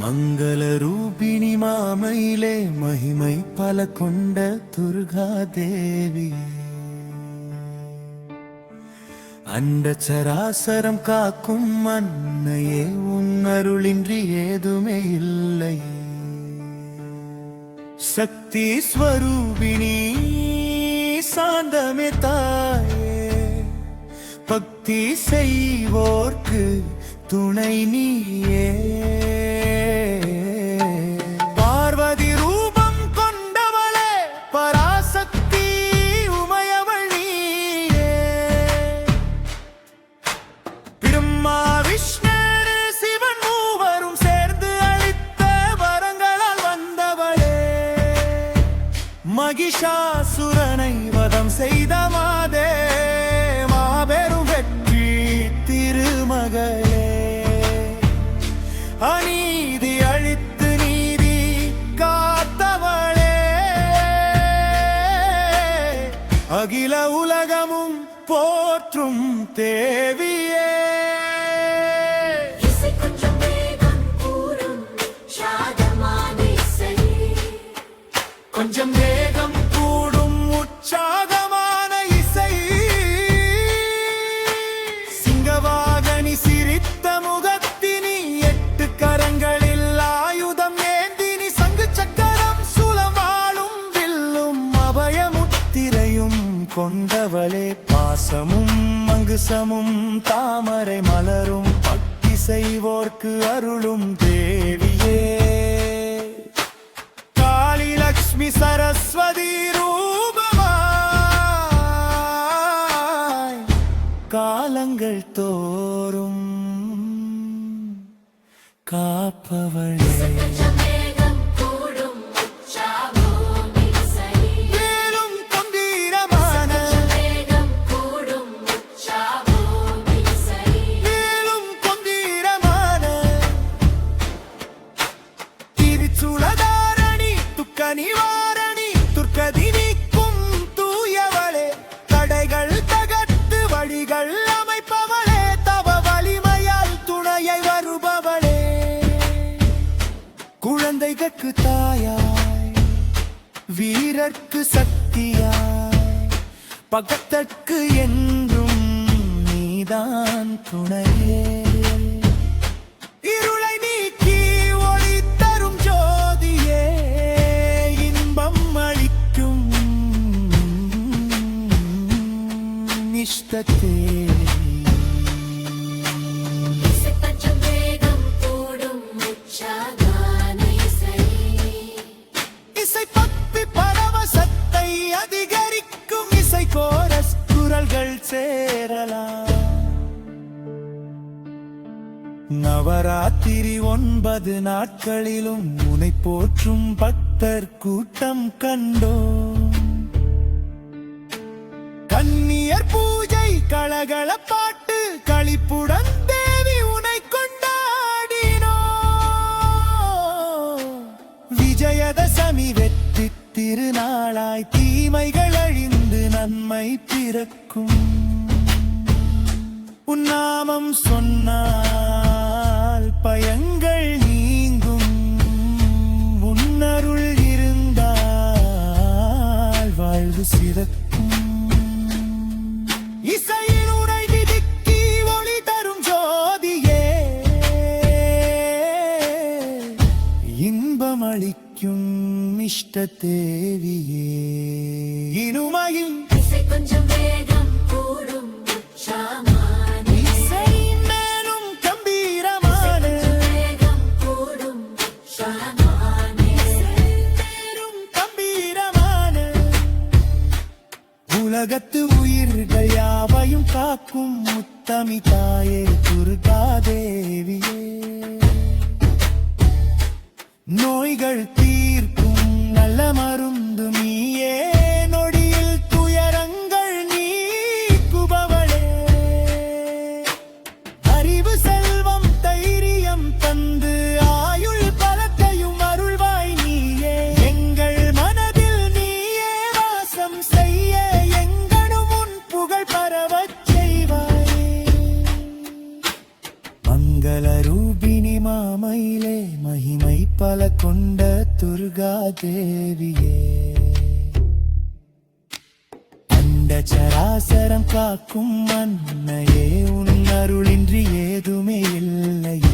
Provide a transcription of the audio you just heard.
மங்கள ரூபிணி மகிமையிலே மகிமை பல கொண்ட துர்கா தேவி. அண்ட சராசரம் காக்கும் அன்னையே உன் அருளின்றி ஏதுமே இல்லை. சக்தி ஸ்வரூபிணி சாந்தமே தாயே. பக்தி செய்வோர்க்கு துணை நீயே. மகிஷாசுரனை வதம் செய்த மாதே மாபெரும் வெற்றி திருமகளே. அநீதி அழித்து நீதி காத்தவளே. அகில உலகமும் போற்றும் தேவி கொஞ்சம் வேகம் கூடும் உற்சாகமான இசை. சிங்கவாகனி சிரித்த முகத்தினி எட்டு கரங்களில் ஆயுதம் ஏந்தினி சங்கு சக்கரம் சுலமாளும் வில்லும் அபயமுத்திரையும் கொண்டவளே. பாசமும் மங்குசமும் தாமரை மலரும் பக்தி செய்வோர்க்கு அருளும் தேவியே. லக்ஷ்மி சரஸ்வதி ரூபமாய் காலங்கள் தோறும் காப்பவளே. குழந்தைகளுக்கு தாயாய் வீரர்க்கு சக்தியாய் பகத்தற்கு என்றும் நீதான் துணையே. இருளை நீக்கி ஒளி தரும் ஜோதியே இன்பம் அளிக்கும் நிஷ்டத்தே. சேரலாம் நவராத்திரி ஒன்பது நாட்களிலும் முனை போற்றும் பக்தர் கூட்டம் கண்டோ. கண்ணியர் பூஜை கலகல பாட்டு களிப்புடன் தேவி உனை கொண்டாடினோ. விஜயதசமி வெற்றி திருநாளாய் தீமைகள் அழிந்து நன்மை பிறக்கும். உன்னாமம் சொன்னால் பயங்கள் நீங்கும். உன்னருள் இருந்தால் வாழ்வு சிறக்கும். இசையில் உனை விதிக்கி ஒளி தரும் ஜோதியே. இஷ்ட தேவியே. இனுமையும் இசை கொஞ்சம் வேகம் கூடும். உற்சாகமான காக்கும் முத்தமி தாயே துர்கா தேவியே நோய்கள் தீர்க்கும் நல்ல மருந்து மங்கள ரூபிணி மோகினி மாமயிலே மகிமை பல கொண்ட துர்கா தேவியே. அண்ட சராசரம் காக்கும் அன்னையே உன் அருளின்றி ஏதுமே இல்லையே